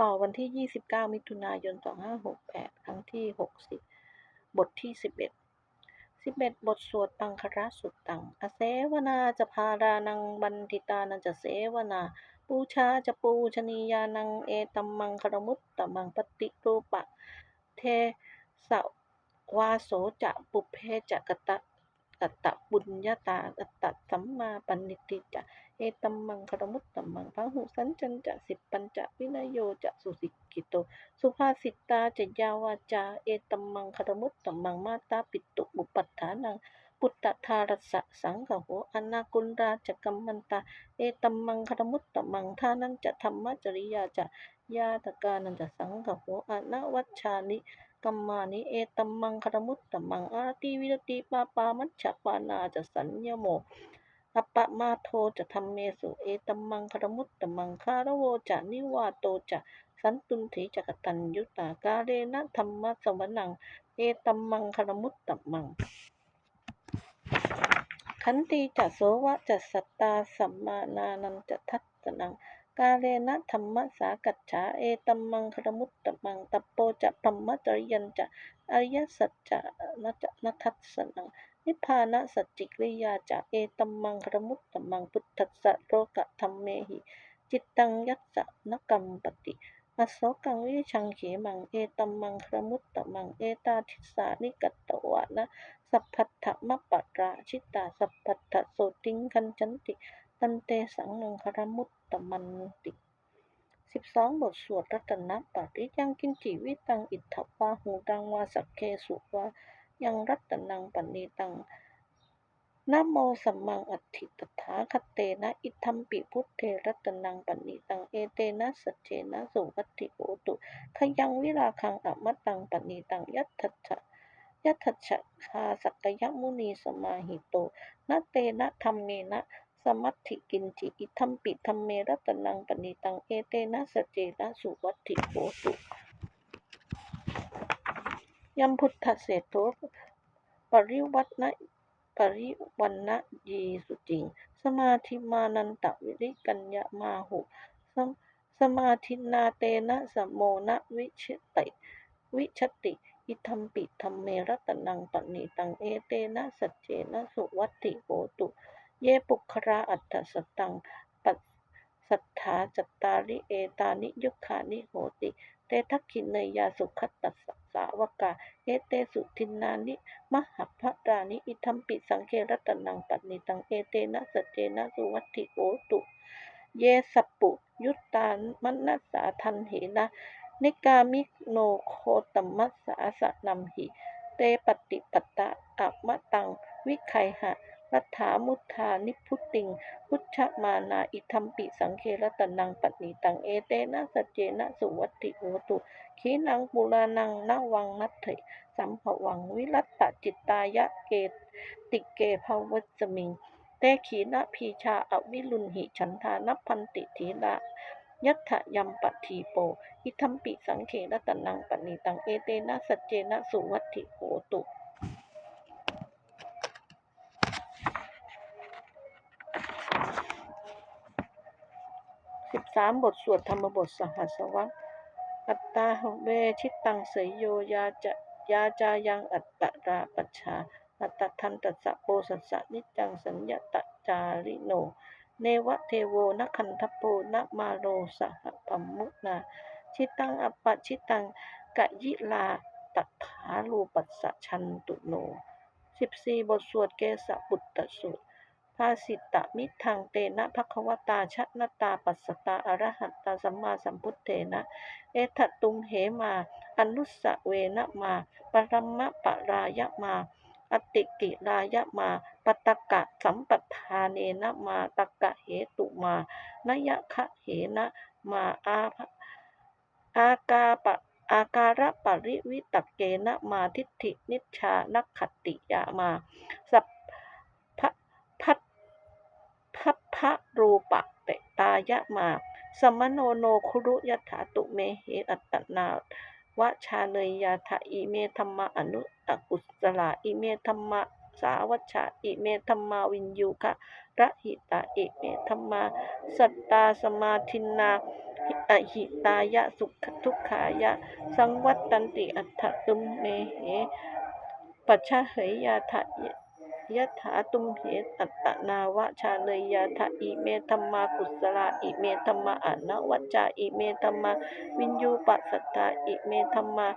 ต่อวันที่ 29 มิถุนายน 2568 ครั้งที่ 60 บทที่ 11 11 บทสวดปังคระสุตตัง อเสวนาจะพารานังบันทิตานันจะเสวนา ปูชาจะปูชนียานังเอตัมมังคารมุตตมังปฏิรูปะ เทสวาโสจะปุเพจะกตะ กัตตะบุญญาตากัตตะสัมมาปันนิติจะเอตัมมังคารมุตตมังพหุสันจันจะสิบปัญจะวินโยจะสุสิกิโต สุภาสิตาจะยาวาจา เอตัมมังคารมุตตมังมาตาปิตุบุปัฏฐานังพุทธทารัสสะสังฆโหอนากุลราชกัมมันตา เอตัมมังคารมุตตมังท่านันจะธรรมจริยาจะยาตกานันจะสังฆโหอนาวัชชานิ กัมมานิเอตัมมังคารมุตตัมมังอาติวิรติปาปามัชฌปานาจะสัญญโมอัปปะมาโทจะธรรมเมสุเอตัมมังคารมุตตัมมังคารโวจะนิวาโตจะสันตุนถีจะกตัญยุตากาเรนะธรรมะสวนัง เอตัมมังคารมุตตัมัง ขันติจะโสวะจะสัตตาสัมมานานันจะทัตตนัง กาเลนะธรรมสากัจฉาเอตัมมังครมุตตมังตัปโปจะธรรมะจริยันจะอริยสัจจะนะจะนัทัสสนังนิพพานะสัจจิกริยาจะเอตัมมังครมุตตมังพุทธัสสะโลกะธรรมเมหิ จิตตังยัสสะนกรรมปติอโศกังวิชังเขมัง เอตัมมังครมุตตมัง เอตาทิสานิกัตตวะนะ สัพพัทธมปะราชิตา สัพพัทธโสติงคันจันติ ตันเตสังนังคารมุตตมันติสิบสองบทสวดรัตนปาริยังกินจิวิตังอิทธวาหูดังวาสักเคสุวายังรัตนังปณิตังนะโมสัมมังอัตถิตถาคเตนะ อิทัมปิพุทเทรัตนังปณิตัง เอเตนะสัจเจนะสุวัติโอตุขยังวิราคังอมตังปณิตัง ยัตถชะยัตถชะคาสักยมุนีสมาหิโตนะเตนะธรรมเมนะ สมัตถิกินจิอิทัมปิธรรมเมรัตนังปณิตังเอเตนะสจเจนะสุวัตถิโหตุยัมพุทธเศโตปริวัตนะปริวันนะยีสุจิง สมาธิมานันตวิริกัญญามาหุสมสมาธินาเตนะสมโมนะวิชติวิชติ อิทัมปิธรรมเมรัตนังปณิตังเอเตนะสัจเจนะสุวัติโหตุ เยปุคราอัตสตัง ปัสสัทธาจัตตาริเอตานิยุคานิโหติ เตทักขินเนยาสุขตัสสาวกาเอเตสุทินนานิมหัพรานิอิทัมปิสังเครัตนังปันิตังเอเตนะสเจนะสุวัติโหตุเยสปปุยุตตานมนัสสาทันเหนะนิกามิโนโคตมัสสาสะนัมหิ เตปฏิปตะอัมะตัง วิไคหะ รัฐามุทานิพุตติง พุทธมานาอิทัมปิสังเครตนังปณิตังเอเตนะสัจเจนะสุวัติโหตุขีนังปุรานังนวังนัตถิสัมภวังวิรัตตจิตตายะเกติเกภวัจมิงเตขีนะพีชาอวิลุนหิฉันทานพันติทีละยัตถยัมปทีโป อิทัมปิสังเครตนังปณิตัง เอเตนะสัจเจนะสุวัติโหตุ สามบทสวดธรรมบทสหัสวรรษอัตตาเวชิตังเสยโยยาจะยาจายังอัตตราปัชชา อัตตทันตัสสะโปสัสสะนิจังสัญญตจาริโน เนวะเทโวนคันทโปนะมาโรสหปัมมุนา ชิตังอปปะชิตังกะยิลาตัถาลูปัสสะชันตุโนสิบสี่บทสวดเกสะปุตตสูตร ภาสิตะมิทังเตนะภควตาชนตาปัสสตาอรหัตตาสัมมาสัมพุทเทนะ เอถตตุมเหมา อนุสสเวนะมา ปรมะปะรายะมา อติกิรายะมา ปตกะสัมปทาเนนะมาตกะเหตุมานยะคะเหนะมาอาภอากาปะอาการะปริวิตกเกนะมาทิฏฐินิชานักขติยามา สัพะพัท พัพพะรูปะเตตายะมาสมโนโนคุรุยถาตุเมเหอัตตนาวะชาเนยยาถะอิเมธรรมะอนุตกุสลาอิเมธรรมะสาวัชชาอิเมธรรมาวินยูคะระหิตาอิเมธรรมาสัตตาสมาทินาอหิตายะสุขทุกขายะ สังวัตตันติอัฏฐตุมเมเหปัจฉเหยยาทะ ยะถาตุมเหตัตนาวะชาเลยยาทะอิเมธรรมากุศลาอิเมธรรมาอนวัจจาอิเมธรรมาวินยูปัสสัทธาอิเมธรรมา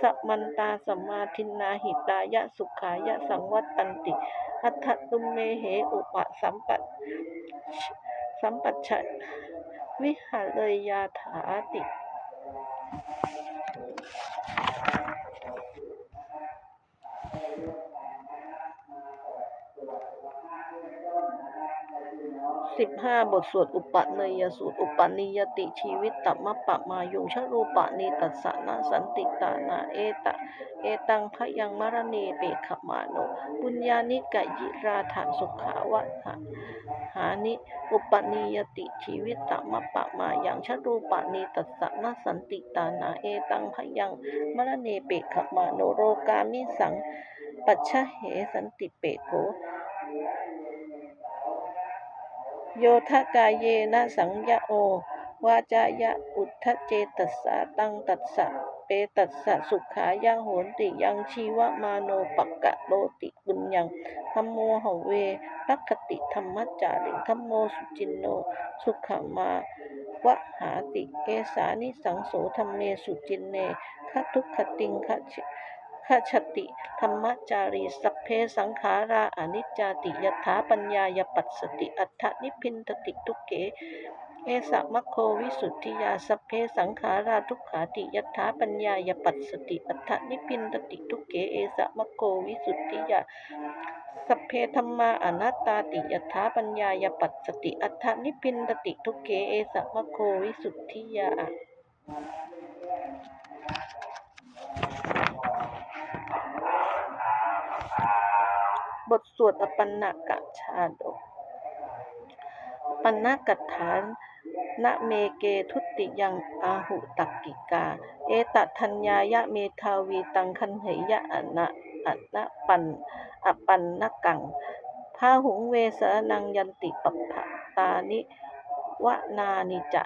สัมมันตาสัมมาทินนาหิตายะสุขายะสังวัตตันติ อัฏฐตุมเมเหอุปสัมปัตสัมปัชชะวิหารเลยยาถาติ สิบห้าบทสวดอุปเนยสูตร อุปนิยติชีวิตตัมมะปะมายุงชรูปะนีตัสสะนะสันติตานาเอตะ เอตังพยังมรณีเปขมาโนปุญญานิกะยิราถาสุขาวะหะหานิอุปนิยติชีวิตตัมมะปะมายังชรูปะนีตัสสะนะสันติตานาเอตังพยังมรณีเปขมาโนโรกามิสัง ปัชชะเหสันติเปโก โยทะกายเยนะสังยะโอ วาจายะอุทธเจตัสสะตังตัสสะเปตัสสะสุขายะโหนติยังชีวมาโนปักกะโลติบุญยังธัมโมหเวรักติธรรมจาริธัมโมสุจินโน สุขมาวะหาติเอสานิสังโสธรรมเมสุจินเนขทุกขติงขชิ ขชติ ธรรมจารีสัพเพสังขาราอนิจจาติยถาปัญญายปัสสติ อัฏฐนิพินทติทุกเกเอสะมะโควิสุทธิยาสัพเพสังขาราทุกขาติยัตถาปัญญายปัสสติอัฏฐนิพินตติทุกเกเอสะมะโควิสุทธิยาสัพเพธรรมาอนัตตาติยัตถาปัญญายปัสสติอัฏฐนิพินตติทุกเกเอสะมะโควิสุทธิยา บทสวดอปันนกะชาดก ปันนกัฏฐานนะเมเกทุติยังอาหุตักกิกา เอตทัญญายะเมทาวีตังคันเหยะอะนะอะนะปันอปันนกังพาหุงเวสนังยันติปัปภะตานิวนานิจะ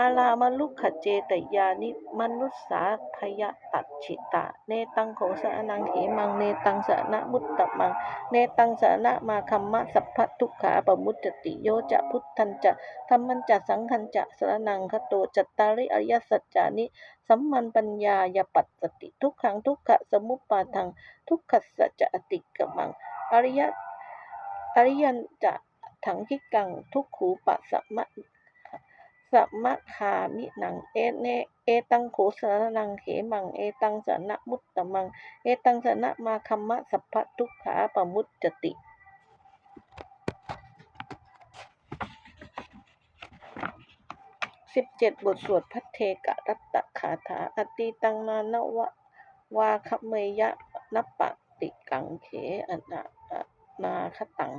อาลามลุกขเจตยานิมนุสสาพยตัดฉิตะ เนตังโขสะนังเหมัง เนตังสะนะมุตตะมัง เนตังสานะมาคัมมะสัพพะทุกขาปมุตติโยจะพุทธันจะธรรมันจะสังคันจะสรนังคโตจัตตาริอริยสัจจานิสัมมันปัญญายปัสสติทุกขังทุกขะสมุปปาทัง ทุกขะสัจจะอติกมัง อริยอริยันจะถังคิกังทุกขูปะสัมมะ สัมมะคามิหนังเอเนเอตังโขสรนังเหมังเอตังสนะมุตตะมัง เอตังสนะมาคัมมะสัพพทุกขาปมุตจติสิบเจ็ดบทสวดพัทเทกะรัตตคาถาอติตังนานวะวาคเมยะนปะติกังเขอนา นาคตัง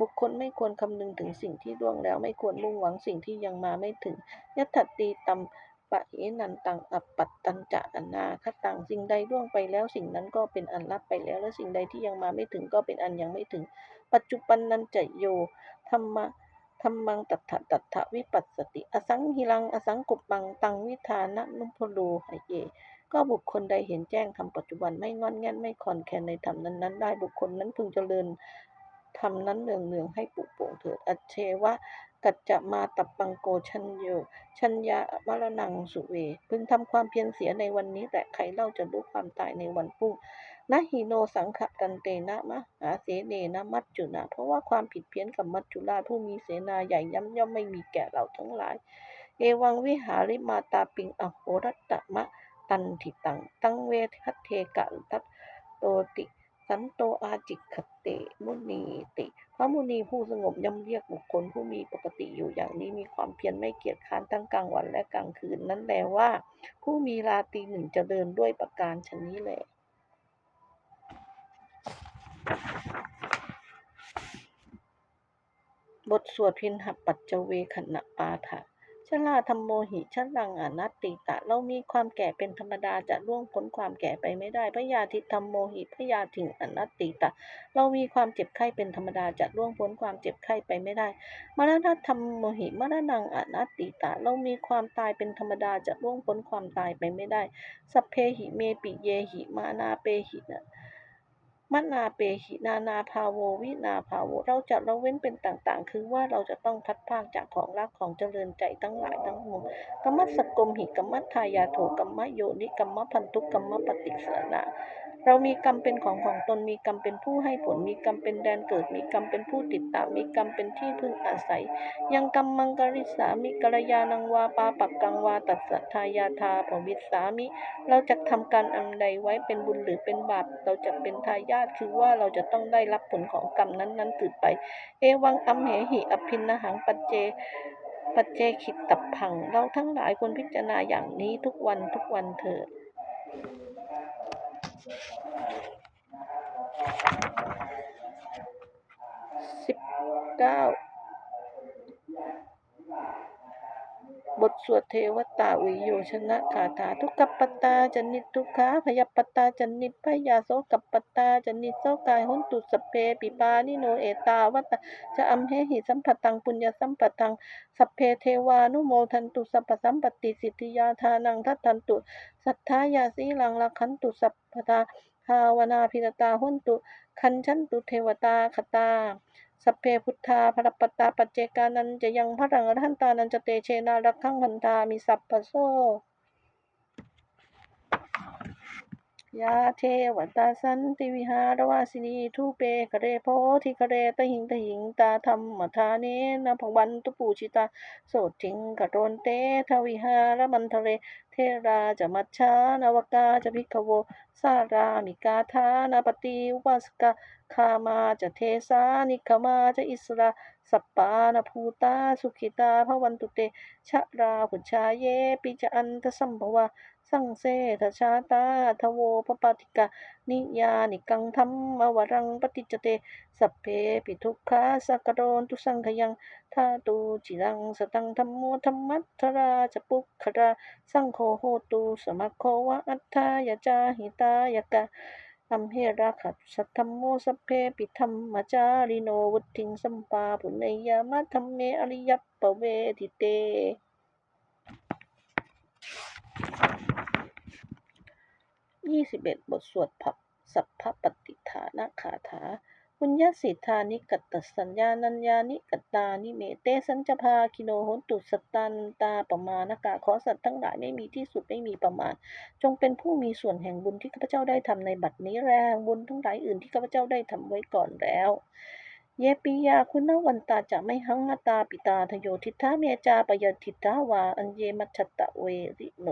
บุคคลไม่ควรคำนึงถึงสิ่งที่ล่วงแล้ว ไม่ควรมุ่งหวังสิ่งที่ยังมาไม่ถึงยัตถตีตัมปะเหนันตังอัปปัตตัญจะอนาคตัง สิ่งใดล่วงไปแล้ว สิ่งนั้นก็เป็นอันลับไปแล้ว และสิ่งใดที่ยังมาไม่ถึงก็เป็นอันยังไม่ถึง ปัจจุบันนันจะโยธรรมะธรรมังตัทธะตัทธะวิปัสสติ อสังหิรัง อสังกุปปัง ตังวิธานะนุพโลหเย ก็บุคคลใดเห็นแจ้งธรรมปัจจุบันไม่งอนแง่นไม่คอนแคลนในธรรมนั้นๆ ได้บุคคลนั้นพึงเจริญ ธรรมนั้นเนืองๆให้ปุโป่งเถิด อัจเชวะกัจจะมาตับปังโกชัญโยชัญญามรณังสุเว พึงทำความเพียรเสียในวันนี้ แต่ใครเล่าจะรู้ความตายในวันพรุ่งนะหิโนสังขตันเตนะมะหาเสเนนะมัจจุนะ เพราะว่าความผิดเพี้ยนกับมัจจุราชผู้มีเสนาใหญ่ย่ำย่อมไม่มีแก่เราทั้งหลาย เอวังวิหาริมาตาปิงอโหรัตตมะ ตันทิตัง ตังเวทัตเทกะทัตโตติ สันโตอาจิกขเตมุนีติ พระมุนีผู้สงบย่ำเรียกบุคคลผู้มีปกติอยู่อย่างนี้มีความเพียรไม่เกียจค้านทั้งกลางวันและกลางคืนนั้นแลว่า ผู้มีราตรีหนึ่งจะเจริญด้วยประการชนนี้แหละบทสวดพินหปัจจเวขณะปาฐะ ชลาธรรมโมหิชลังอนัตติตะ เรามีความแก่เป็นธรรมดาจะล่วงพ้นความแก่ไปไม่ได้พยาธิธรรมโมหิพยาถิงอนัตติตะ เรามีความเจ็บไข้เป็นธรรมดาจะล่วงพ้นความเจ็บไข้ไปไม่ได้ มรณะธรรมโมหิมรณังอนัตติตะ เรามีความตายเป็นธรรมดาจะล่วงพ้นความตายไปไม่ได้ สัพเพหิเมปิเยหิมานาเปหินะ มนาเปหินานาภาโววินาภาโว เราจะละเว้นเป็นต่างๆ คือว่าเราจะต้องพัดพากจากของรักของเจริญใจทั้งหลายทั้งมวลกัมมัสกมหิกัมมัทายาโถกัมมะโยนิกัมมะพันธุกัมมะปฏิสนา เรามีกรรมเป็นของของตนมีกรรมเป็นผู้ให้ผล มีกรรมเป็นแดนเกิด มีกรรมเป็นผู้ติดตาม มีกรรมเป็นที่พึ่งอาศัย ยังกรรมมังกริสามิกัลยานังวาปาปักกังวาตัสสะทายาทาปวิสามิ เราจะทำการอันใดไว้เป็นบุญหรือเป็นบาป เราจะเป็นทายาทคือว่าเราจะต้องได้รับผลของกรรมนั้นๆสืบไป เอวังอัมเหหิอภินนหังปัจเจปัจเจขิตตับพัง เราทั้งหลายควรพิจารณาอย่างนี้ทุกวันทุกวันเถิด สิ บทสวดเทวตาวิโยชนะคาถาทุกขปตตาจนิตทุกขาพยปตาจนิตพยาโสกปตตาจนิตโสกายหุนตุสเพปิปานิโนเอตาวัตจะอัมเหหิสัมปตังปุญญสัมปตังสัพเพเทวานุโมทันตุสัพสัมปติสิทธิยาทานังทัตทันตุสัทธายาสีลังลักขันตุสัพพทาภาวนาพิรตาหุนตุคันชันตุเทวตาคตา สัพเพพุทธาพระปตตาปัจเจกานันจะยังพระรังอรหันตานันจะเตเชนารักขังพันธามีสัพพโซ ยาเทวตาสันติวิหารวาสินีทุเปคะเรโพธิคะเรตหิงตหิงตาธรรมทาเนนะภวันตุปูชิตาโสทิงกะโรนเตทวิหารมันทะเรเทราจะมัชชานวกาจะพิกโวสารามิกาธานาปฏิวาสกาคามาจะเทสานิคมาจะอิสราสัปปานภูตาสุขิตาภวันตุเตชะราหุชาเยปิจะอันทสัมภวา สังเสทชาตาทโวปปาติกานิยานิกังธรรมวรังปฏิจเต สัพเพปิทุกขาสักโรนตุสังขยังทาตูจิรังสตังธรรมโมธรรมัทราจะปุกขราสังโฆโหตุสมัคโควะอัฏฐายจาหิตายกะอัมเหราขัดสัทธรรมโมสัพเพปิธรรมจาริโนวุติงสัมปาปุเนยามะธรรมเมอริยปปเวทิเต ยี่สิบเอ็ดบทสวดผับสัพพปฏิฐานะคาถาปุญญสิทธานิกัตตสัญญานัญญานิกัตตานิเมเตสัญจภาคิโนโหนตุสตันตาประมาณกาขอสัตว์ทั้งหลายไม่มีที่สุดไม่มีประมาณ จงเป็นผู้มีส่วนแห่งบุญที่ข้าพเจ้าได้ทำในบัดนี้แรงบุญทั้งหลายอื่นที่ข้าพเจ้าได้ทำไว้ก่อนแล้ว เยปิยาคุณวันตาจะไม่หังหตาปิตาทโยทิทาเมจาปยทิทาวาอัญเยมัชตะเวริโน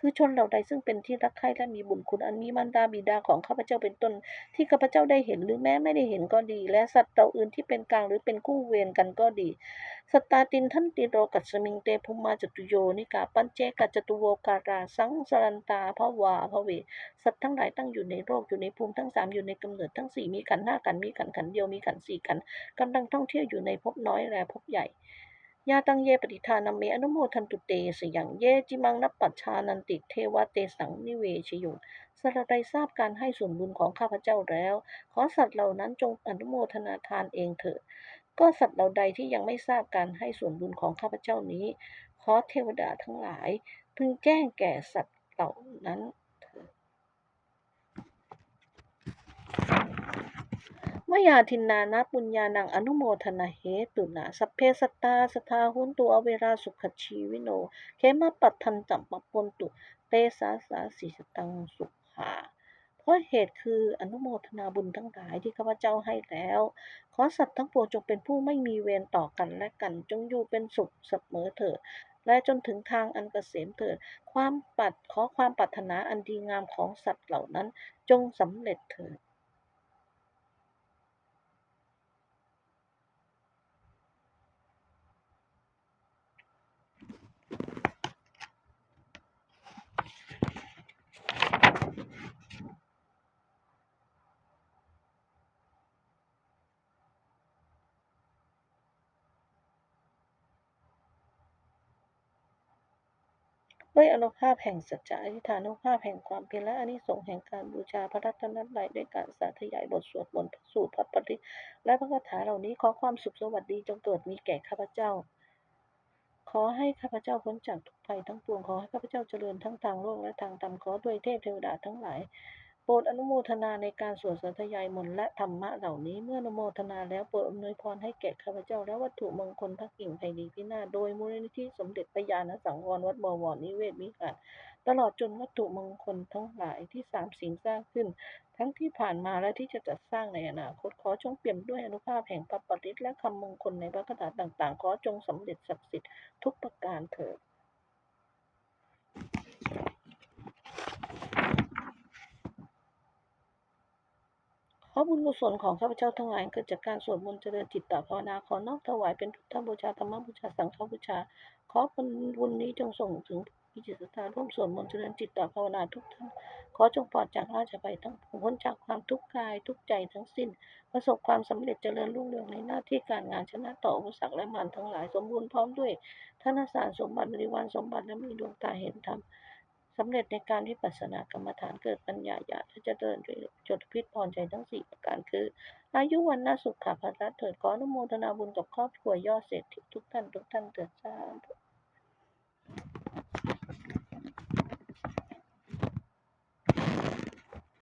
คือชนเหล่าใดซึ่งเป็นที่รักใคร่และมีบุญคุณอันมีมารดาบิดาของข้าพเจ้าเป็นต้น ที่ข้าพเจ้าได้เห็นหรือแม้ไม่ได้เห็นก็ดี และสัตว์เราอื่นที่เป็นกลางหรือเป็นคู่เวรกันก็ดีสตาตินทันติโรกัสมิงเตภุมาจตุโยนิกาปัญเจกัจตุโวการาสังสรันตาภวาภเวสัตว์ทั้งหลายตั้งอยู่ในโลกอยู่ในภูมิทั้งสามอยู่ในกำเนิดทั้งสี่มีขันห้าขันมีขันขันเดียวมีขันสี่ขันกำลังท่องเที่ยวอยู่ในภพน้อยและภพใหญ่ ยาตังเยปฏิทานาเมอนุโมทันตุเตสยังเยจิมังนัปปัชชานันติเทวเตสังนิเวชยุงสัตว์ใดทราบการให้ส่วนบุญของข้าพเจ้าแล้ว ขอสัตว์เหล่านั้นจงอนุโมทนาทานเองเถิดก็สัตว์เหล่าใดที่ยังไม่ทราบการให้ส่วนบุญของข้าพเจ้านี้ ขอเทวดาทั้งหลาย พึงแจ้งแก่สัตว์เหล่านั้นเถิด มยาทินนานะปุญญานังอนุโมทนาเหตุนาสัพเพสตาสทาหุนตุอเวราสุขชีวิโนเขมาปัตทันจัมปปนตุ เตสาสาสีสตังสุขาเพราะเหตุคืออนุโมทนาบุญทั้งหลายที่ข้าพเจ้าให้แล้ว ขอสัตว์ทั้งปวงจงเป็นผู้ไม่มีเวรต่อกันและกัน จงอยู่เป็นสุขเสมอเถิดและจนถึงทางอันเกษมเถิด ความปัดขอความปรารถนาอันดีงามของสัตว์เหล่านั้นจงสำเร็จเถิด ด้วยอานุภาพแห่งสัจจะอธิษฐานุภาพแห่งความเพียรและอานิสงส์แห่งการบูชาพระรัตนตรัยด้วยการสาธยายบทสวดมนต์พระสูตรพระปริและพระคาถาเหล่านี้ขอความสุขสวัสดีจงเกิดมีแก่ข้าพเจ้า ขอให้ข้าพเจ้าพ้นจากทุกภัยทั้งปวงขอให้ข้าพเจ้าเจริญทั้งทางโลกและทางธรรมขอด้วยเทพเทวดาทั้งหลาย ปรดอนุโมทนาในการสวดสาธยายมนต์และธรรมะเหล่านี้เมื่ออนุโมทนาแล้วโปรดอำนวยพรให้แก่ข้าพเจ้าและวัตถุมงคลพระกิ่งไพรีพินาโดยมูลนิธิสมเด็จพระญาณสังวรวัดบวรนิเวศวิหารตลอดจนวัตถุมงคลทั้งหลายที่สามสิ่งสร้างขึ้น ทั้งที่ผ่านมาและที่จะจัดสร้างในอนาคตขอจงเปี่ยมด้วยอนุภาพแห่งพระปริตและคำมงคลในพระคาถาต่างๆ ขอจงสำเร็จศักดิ์สิทธิ์ทุกประการเถิด ขอบุญกุศลของข้าพเจ้าทั้งหลายเกิดจากการสวดมนต์เจริญจิตตภาวนาขอนอบถวายเป็นพุทธบูชาธรรมบูชาสังฆบูชา ขอผลบุญนี้จงส่งถึงผู้จิตศรัทธาร่วมสวดมนต์เจริญจิตตภาวนาทุกท่าน ขอจงปลอดจากราชภัยทั้งพ้นจากความทุกข์กายทุกใจทั้งสิ้น ประสบความสำเร็จเจริญรุ่งเรืองในหน้าที่การงานชนะต่ออุปสรรคและมารทั้งหลายสมบูรณ์พร้อมด้วยธนสารสมบัติบริวารสมบัติและมีดวงตาเห็นธรรม สำเร็จในการวิปัสสนากรรมฐานเกิดปัญญาญาณและจะเดินด้วยจดพิษพรใจทั้งสี่ประการคือ อายุวันนาสุขขาภาระเถิดขออนุโมทนาบุญกับครอบครัวยอดเศรษฐีทุกท่านทุกท่านเถิดสาธุ